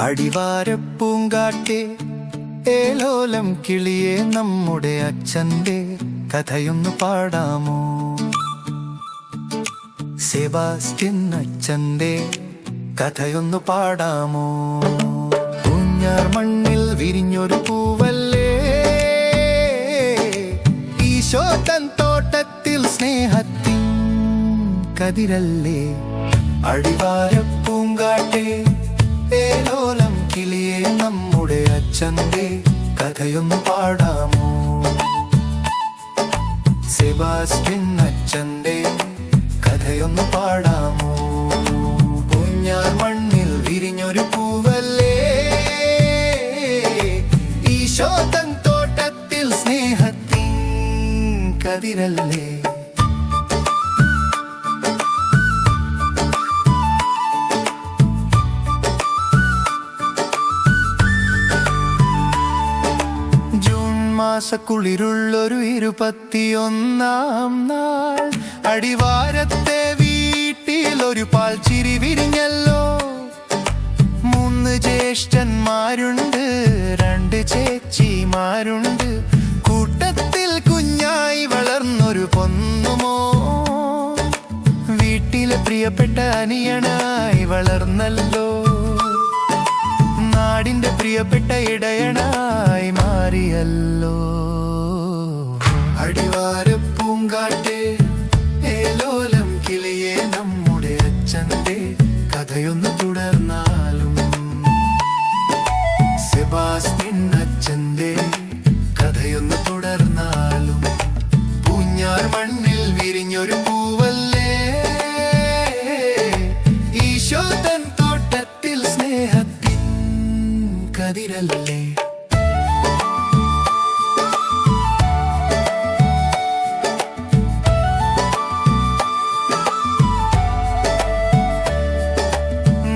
അടിവാരപ്പൂങ്കാട്ടെ ഏലോലം കിളിയെ നമ്മുടെ അച്ഛന്റെ കഥയൊന്നു പാടാമോ? സെബാസ്റ്റിൻ അച്ഛന്റെ കഥയൊന്നു പാടാമോ? കുഞ്ഞാർ മണ്ണിൽ വിരിഞ്ഞൊരു പൂവല്ലേ? ഈശോ തൻ തോട്ടത്തിൽ സ്നേഹത്തിൻ കതിരല്ലേ? അടിവാരപ്പൂങ്കാട്ടെ ഏലോലം കിളിയെ നമ്മുടെ അച്ഛന്റെ കഥയൊന്നു പാടാമോ? സെബാസ്റ്റിൻ അച്ഛന്റെ കഥയൊന്നു പാടാമോ? പൂഞ്ഞാർ മണ്ണിൽ വിരിഞ്ഞൊരു പൂവല്ലേ? ഈശോ തൻ തോട്ടത്തിൽ സ്നേഹത്തിൻ കതിരല്ലേ? മാസക്കുളിരുള്ളൊരു ഇരുപത്തിയൊന്നാം നാൾ. അടിവാരത്തെ വീട്ടിൽ ഒരു പാൽ ചിരി വിരിഞ്ഞല്ലോ. മൂന്ന് ജ്യേഷ്ഠന്മാരുണ്ട് രണ്ട് ചേച്ചിമാരുണ്ട്. കൂട്ടത്തിൽ കുഞ്ഞായി വളർന്നൊരു പൊന്നുമോ വീട്ടിലെ പ്രിയപ്പെട്ട അനിയനായി വളർന്നല്ലോ. നാടിന്റെ പ്രിയപ്പെട്ട ഇടയണായി മാറിയല്ലോ. അടിവാര പൂങ്കാട്ടെ ഏലോലം കിളിയെ നമ്മുടെ അച്ഛന്റെ കഥയൊന്ന് തുടർന്നാലും. സെബാസ്റ്റിൻ അച്ഛന്റെ കഥയൊന്ന് തുടർന്നാലും. പൂഞ്ഞാർ മണ്ണിൽ വിരിഞ്ഞൊരു കതിരല്ലേ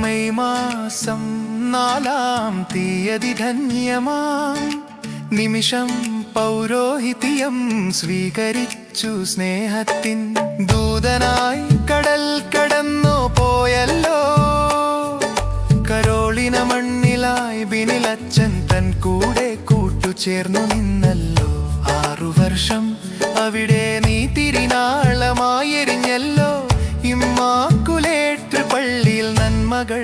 മെയ് മാസം നാലാം തീയതി ധന്യമാം. നിമിഷം പൗരോഹിത്യം സ്വീകരിച്ചു സ്നേഹത്തിൻ ദൂതനായി കടൽ കടന്നു പോയല്ലോ. കരോളിന മണ്ണിലായി അച്ഛൻ തൻ കൂടെ കൂട്ടുചേർന്നു നിന്നല്ലോ. ആറു വർഷം അവിടെ നീ തിരിനാളമായെരിഞ്ഞല്ലോ ഇമ്മാക്കുലേറ്റ് പള്ളിയിൽ നന്മകൾ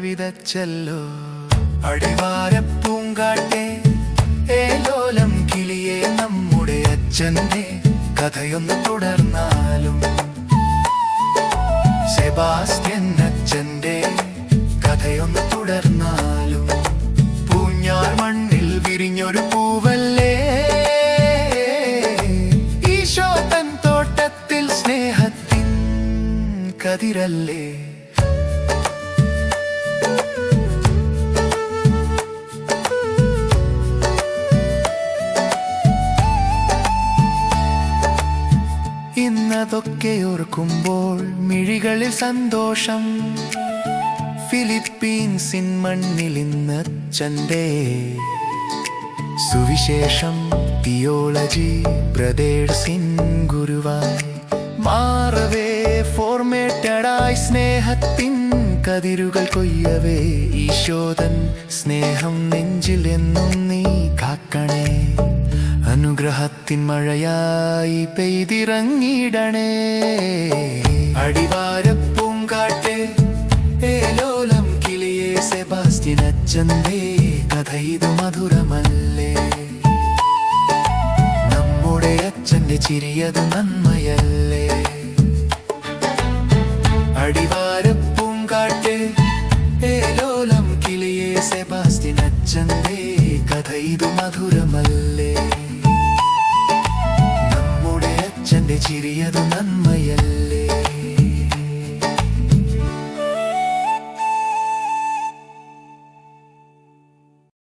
വിതച്ചല്ലോ. അടിവാരപ്പൂങ്കാട്ടെ ഏലോലം കിളിയെ നമ്മുടെ അച്ഛന്റെ കഥയൊന്ന് തുടർന്നാലും. സെബാസ്റ്റ്യൻ സ്നേഹത്തിൻ കതിരല്ലേ? ഇന്നതൊക്കെ ഓർക്കുമ്പോൾ മിഴികളിൽ സന്തോഷം. ഫിലിപ്പീൻസിൻ മണ്ണിൽ ഇന്ന് ചന്തേ. സുവിശേഷം തിയോളജി ബ്രദേഴ്സിൻ ഗുരുവായി. മാറവേ ഫോർമേറ്റഡായി സ്നേഹത്തിൻ കതിരുകൾ കൊയ്യവേ. ഈശോദൻ സ്നേഹം നെഞ്ചിൽ എന്നും നീ കാക്കണേ. അനുഗ്രഹത്തിൻ മഴയായി പെയ്തിറങ്ങിയിടണേ. അടിവാരപ്പൂങ്കാട്ടെ ഏലോലം കിളിയെ സെബാസ്റ്റ്യൻ അച്ഛന്റെ കഥ മധുരമല്ലേ? നമ്മുടെ അച്ഛന്റെ ചിരിയത് നന്മയല്ലേ? അടിവാരപ്പൂങ്കാട്ടെ ഏലോലം കിളിയെ സെബാസ്റ്റിൻ അച്ഛന്റെ കഥ മധുരമല്ലേ? നമ്മുടെ അച്ഛന്റെ ചിരിയത് നന്മയല്ലേ?